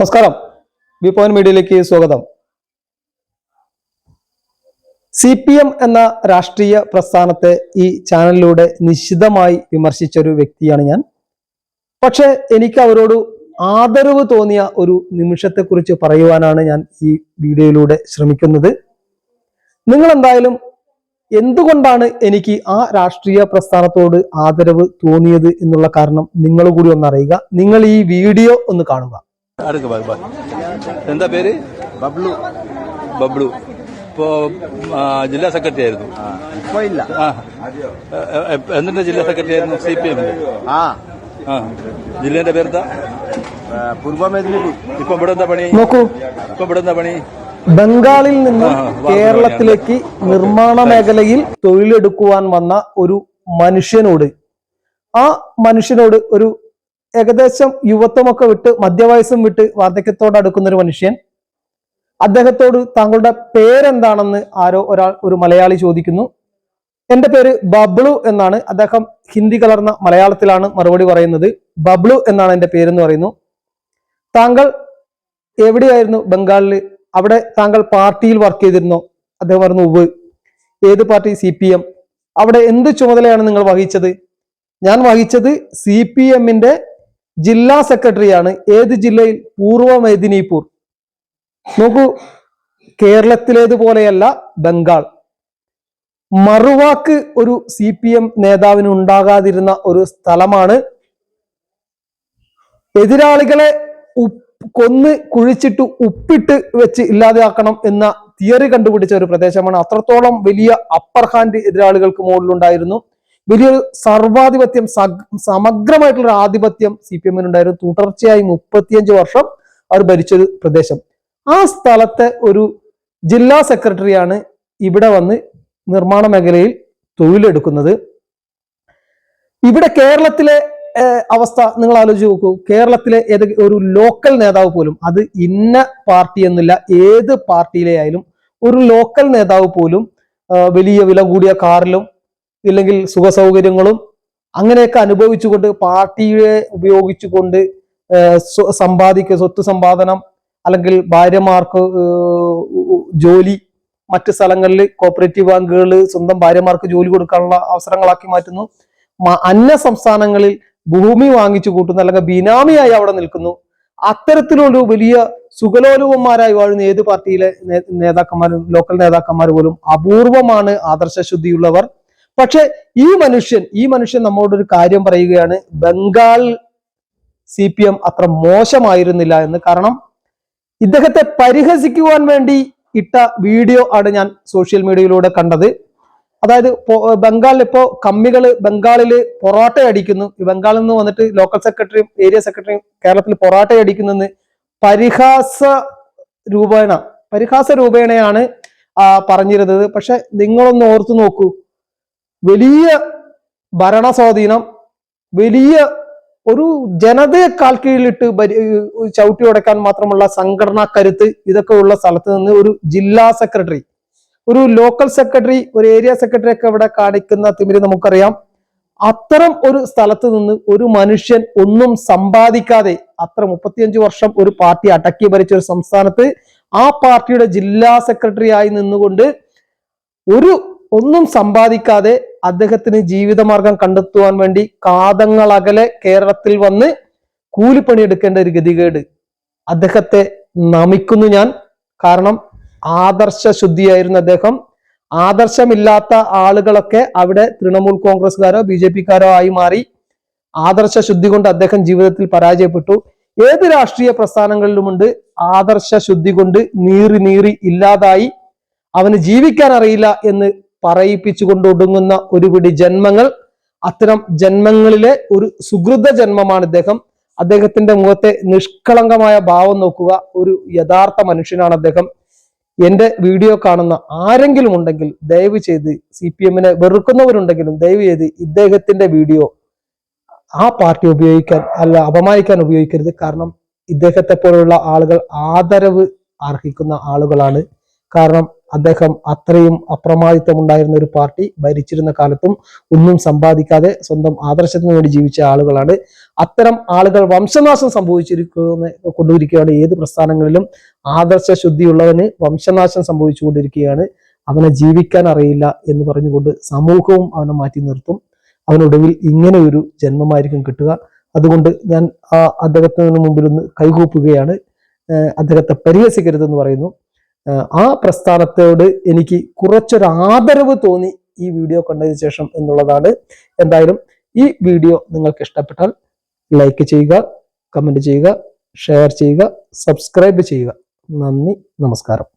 നമസ്കാരം. V point മീഡിയയിലേക്ക് സ്വാഗതം. സി പി എം എന്ന രാഷ്ട്രീയ പ്രസ്ഥാനത്തെ ഈ ചാനലിലൂടെ നിശിതമായി വിമർശിച്ച ഒരു വ്യക്തിയാണ് ഞാൻ. പക്ഷെ എനിക്ക് അവരോട് ആദരവ് തോന്നിയ ഒരു നിമിഷത്തെക്കുറിച്ച് പറയുവാനാണ് ഞാൻ ഈ വീഡിയോയിലൂടെ ശ്രമിക്കുന്നത്. നിങ്ങൾ എന്തായാലും എന്തുകൊണ്ടാണ് എനിക്ക് ആ രാഷ്ട്രീയ പ്രസ്ഥാനത്തോട് ആദരവ് തോന്നിയത് എന്നുള്ള കാരണം നിങ്ങൾ കൂടി ഒന്ന് അറിയുക. നിങ്ങൾ ഈ വീഡിയോ ഒന്ന് കാണുക. എന്താ പേര്? ബബ്ലു. ബബ്ലു. ഇപ്പോ ജില്ലാ സെക്രട്ടറി ആയിരുന്നു. ഇപ്പൊ ഇല്ല. ആ എ- എ- ജില്ലാ സെക്രട്ടറി ആയിരുന്നു? സി പി എം ആ. ജില്ലേന്റെ പേരെന്താ? പൂർവ പൂർവ മെദിനിപൂർ ഇപ്പൊ ഇവിടെ എന്താ പണി? നോക്കൂ. ഇപ്പൊ ഇവിടെ എന്താ പണി? ബംഗാളിൽ നിന്ന് കേരളത്തിലേക്ക് നിർമ്മാണ മേഖലയിൽ തൊഴിലെടുക്കുവാൻ വന്ന ഒരു മനുഷ്യനോട് ആ മനുഷ്യനോട് ഒരു ഏകദേശം യുവത്വമൊക്കെ വിട്ട് മധ്യവയസ്സും വിട്ട് വാർദ്ധക്യത്തോട് അടുക്കുന്ന ഒരു മനുഷ്യൻ. അദ്ദേഹത്തോട് താങ്കളുടെ പേരെന്താണെന്ന് ആരോ ഒരാൾ ഒരു മലയാളി ചോദിക്കുന്നു. എന്റെ പേര് ബബ്ലു എന്നാണ്. അദ്ദേഹം ഹിന്ദി കലർന്ന മലയാളത്തിലാണ് മറുപടി പറയുന്നത്. ബബ്ലു എന്നാണ് എന്റെ പേരെന്ന് പറയുന്നു. താങ്കൾ എവിടെയായിരുന്നു ബംഗാളിൽ അവിടെ താങ്കൾ പാർട്ടിയിൽ വർക്ക് ചെയ്തിരുന്നോ. അദ്ദേഹം പറഞ്ഞു ഉവ് ഏത് പാർട്ടി? സി പി എം അവിടെ എന്ത് ചുമതലയാണ് നിങ്ങൾ വഹിച്ചത്? ഞാൻ വഹിച്ചത് സി പി എമ്മിന്റെ ജില്ലാ സെക്രട്ടറിയാണ് ഏത് ജില്ലയിൽ? പൂർവ മെദിനിപൂർ. നോക്കൂ കേരളത്തിലേതുപോലെയല്ല ബംഗാൾ. മറുവാക്ക് ഒരു സി പി എം നേതാവിന് ഉണ്ടാകാതിരുന്ന ഒരു സ്ഥലമാണ്. എതിരാളികളെ കൊന്ന് കുഴിച്ചിട്ട് ഉപ്പിട്ട് വെച്ച് ഇല്ലാതെയാക്കണം എന്ന തിയറി കണ്ടുപിടിച്ച ഒരു പ്രദേശമാണ് അത്രത്തോളം വലിയ അപ്പർ ഹാൻഡ് എതിരാളികൾക്ക് മുകളിലുണ്ടായിരുന്നു. വലിയൊരു സർവാധിപത്യം സമഗ്രമായിട്ടുള്ള ഒരു ആധിപത്യം സി പി എമ്മിനുണ്ടായിരുന്നു തുടർച്ചയായി മുപ്പത്തിയഞ്ച് വർഷം അവർ ഭരിച്ചൊരു പ്രദേശം. ആ സ്ഥലത്തെ ഒരു ജില്ലാ സെക്രട്ടറിയാണ് ഇവിടെ വന്ന് നിർമ്മാണ മേഖലയിൽ തൊഴിലെടുക്കുന്നത്. ഇവിടെ കേരളത്തിലെ അവസ്ഥ നിങ്ങൾ ആലോചിച്ച് നോക്കൂ. കേരളത്തിലെ ഏത് ഒരു ലോക്കൽ നേതാവ് പോലും അത് ഇന്ന പാർട്ടി എന്നില്ല ഏത് പാർട്ടിയിലെ ആയാലും ഒരു ലോക്കൽ നേതാവ് പോലും വലിയ വില കൂടിയ കാറിലും ഇല്ലെങ്കിൽ സുഖ സൗകര്യങ്ങളും അങ്ങനെയൊക്കെ അനുഭവിച്ചുകൊണ്ട് പാർട്ടിയെ ഉപയോഗിച്ചുകൊണ്ട് സമ്പാദിക്കുക സ്വത്ത് സമ്പാദനം അല്ലെങ്കിൽ ഭാര്യമാർക്ക് ജോലി മറ്റ് സ്ഥലങ്ങളിൽ കോപ്പറേറ്റീവ് ബാങ്കുകൾ സ്വന്തം ഭാര്യമാർക്ക് ജോലി കൊടുക്കാനുള്ള അവസരങ്ങളാക്കി മാറ്റുന്നു. അന്യ സംസ്ഥാനങ്ങളിൽ ഭൂമി വാങ്ങിച്ചു കൂട്ടുന്നു അല്ലെങ്കിൽ ബിനാമിയായി അവിടെ നിൽക്കുന്നു. അത്തരത്തിലൊരു വലിയ സുഖലോലുപന്മാരായി വാഴുന്ന ഏത് പാർട്ടിയിലെ നേതാക്കന്മാരും ലോക്കൽ നേതാക്കന്മാർ പോലും അപൂർവമാണ് ആദർശശുദ്ധിയുള്ളവർ. പക്ഷെ ഈ മനുഷ്യൻ ഈ മനുഷ്യൻ നമ്മോടൊരു കാര്യം പറയുകയാണ് ബംഗാൾ സി പി എം അത്ര മോശമായിരുന്നില്ല എന്ന്. കാരണം ഇദ്ദേഹത്തെ പരിഹസിക്കുവാൻ വേണ്ടി ഇട്ട വീഡിയോ ആണ് ഞാൻ സോഷ്യൽ മീഡിയയിലൂടെ കണ്ടത്. അതായത് ബംഗാളിൽ ഇപ്പോ കമ്മികൾ ബംഗാളിൽ പൊറോട്ട അടിക്കുന്നു ബംഗാളിൽ നിന്ന് വന്നിട്ട് ലോക്കൽ സെക്രട്ടറിയും ഏരിയ സെക്രട്ടറിയും കേരളത്തിൽ പൊറോട്ട അടിക്കുന്നെന്ന് പരിഹാസ രൂപേണ പരിഹാസ രൂപേണയാണ് പറഞ്ഞിരുന്നത്. പക്ഷെ നിങ്ങളൊന്ന് ഓർത്തു നോക്കൂ. വലിയ ഭരണ സ്വാധീനം വലിയ ഒരു ജനതയെ കാൽ കീഴിലിട്ട് ചവിട്ടി ഉടക്കാൻ മാത്രമുള്ള സംഘടനാ കരുത്ത് ഇതൊക്കെ ഉള്ള സ്ഥലത്ത് നിന്ന് ഒരു ജില്ലാ സെക്രട്ടറി ഒരു ലോക്കൽ സെക്രട്ടറി ഒരു ഏരിയ സെക്രട്ടറി ഒക്കെ ഇവിടെ കാണിക്കുന്ന തിമിരി നമുക്കറിയാം. അത്തരം ഒരു സ്ഥലത്ത് നിന്ന് ഒരു മനുഷ്യൻ ഒന്നും സമ്പാദിക്കാതെ അത്ര മുപ്പത്തിയഞ്ച് വർഷം ഒരു പാർട്ടി അടക്കി ഭരിച്ച ഒരു സംസ്ഥാനത്ത് ആ പാർട്ടിയുടെ ജില്ലാ സെക്രട്ടറി ആയി നിന്നുകൊണ്ട് ഒരു ഒന്നും സമ്പാദിക്കാതെ അദ്ദേഹത്തിന് ജീവിതമാർഗം കണ്ടെത്തുവാൻ വേണ്ടി കാതങ്ങളകലെ കേരളത്തിൽ വന്ന് കൂലിപ്പണിയെടുക്കേണ്ട ഒരു ഗതികേട്. അദ്ദേഹത്തെ നമിക്കുന്നു ഞാൻ. കാരണം ആദർശ ശുദ്ധിയായിരുന്നു അദ്ദേഹം. ആദർശമില്ലാത്ത ആളുകളൊക്കെ അവിടെ തൃണമൂൽ കോൺഗ്രസ്സുകാരോ ബി ജെ പിക്കാരോ ആയി മാറി. ആദർശ ശുദ്ധി കൊണ്ട് അദ്ദേഹം ജീവിതത്തിൽ പരാജയപ്പെട്ടു. ഏത് രാഷ്ട്രീയ പ്രസ്ഥാനങ്ങളിലുമുണ്ട് ആദർശ ശുദ്ധി കൊണ്ട് നീറി നീറി ഇല്ലാതായി അവന് ജീവിക്കാൻ അറിയില്ല എന്ന് പറയിപ്പിച്ചുകൊണ്ട് ഒടുങ്ങുന്ന ഒരു പിടി ജന്മങ്ങൾ. അത്തരം ജന്മങ്ങളിലെ ഒരു സുഹൃത ജന്മമാണ് ഇദ്ദേഹം. അദ്ദേഹത്തിന്റെ മുഖത്തെ നിഷ്കളങ്കമായ ഭാവം നോക്കുക. ഒരു യഥാർത്ഥ മനുഷ്യനാണ് അദ്ദേഹം. എന്റെ വീഡിയോ കാണുന്ന ആരെങ്കിലും ഉണ്ടെങ്കിൽ ദയവ് ചെയ്ത് സി പി എമ്മിനെ വെറുക്കുന്നവരുണ്ടെങ്കിലും ദയവ് ചെയ്ത് ഇദ്ദേഹത്തിന്റെ വീഡിയോ ആ പാർട്ടി ഉപയോഗിക്കാൻ അല്ല അപമാനിക്കാൻ ഉപയോഗിക്കരുത്. കാരണം ഇദ്ദേഹത്തെ പോലുള്ള ആളുകൾ ആദരവ് അർഹിക്കുന്ന ആളുകളാണ്. കാരണം അദ്ദേഹം അത്രയും അപ്രമാദിത്വം ഉണ്ടായിരുന്ന ഒരു പാർട്ടി ഭരിച്ചിരുന്ന കാലത്തും ഒന്നും സമ്പാദിക്കാതെ സ്വന്തം ആദർശത്തിന് വേണ്ടി ജീവിച്ച ആളുകളാണ്. അത്തരം ആളുകൾ വംശനാശം സംഭവിച്ചിരിക്കുന്ന കൊണ്ടുവരിക്കുകയാണ് ഏത് പ്രസ്ഥാനങ്ങളിലും. ആദർശ ശുദ്ധിയുള്ളവന് വംശനാശം സംഭവിച്ചുകൊണ്ടിരിക്കുകയാണ്. അവനെ ജീവിക്കാൻ അറിയില്ല എന്ന് പറഞ്ഞുകൊണ്ട് സമൂഹവും അവനെ മാറ്റി നിർത്തും. അവനൊടുവിൽ ഇങ്ങനെ ഒരു ജന്മമായിരിക്കും കിട്ടുക. അതുകൊണ്ട് ഞാൻ ആ അദ്ദേഹത്തിന് മുമ്പിൽ ഒന്ന് കൈകൂപ്പുകയാണ്. അദ്ദേഹത്തെ പരിഹസിക്കരുതെന്ന് പറയുന്നു. ആ പ്രസ്ഥാനത്തോട് എനിക്ക് കുറച്ചൊരു ആദരവ് തോന്നി ഈ വീഡിയോ കണ്ടതിന് ശേഷം എന്നുള്ളതാണ്. എന്തായാലും ഈ വീഡിയോ നിങ്ങൾക്ക് ഇഷ്ടപ്പെട്ടാൽ ലൈക്ക് ചെയ്യുക കമന്റ് ചെയ്യുക ഷെയർ ചെയ്യുക സബ്സ്ക്രൈബ് ചെയ്യുക. നന്ദി നമസ്കാരം.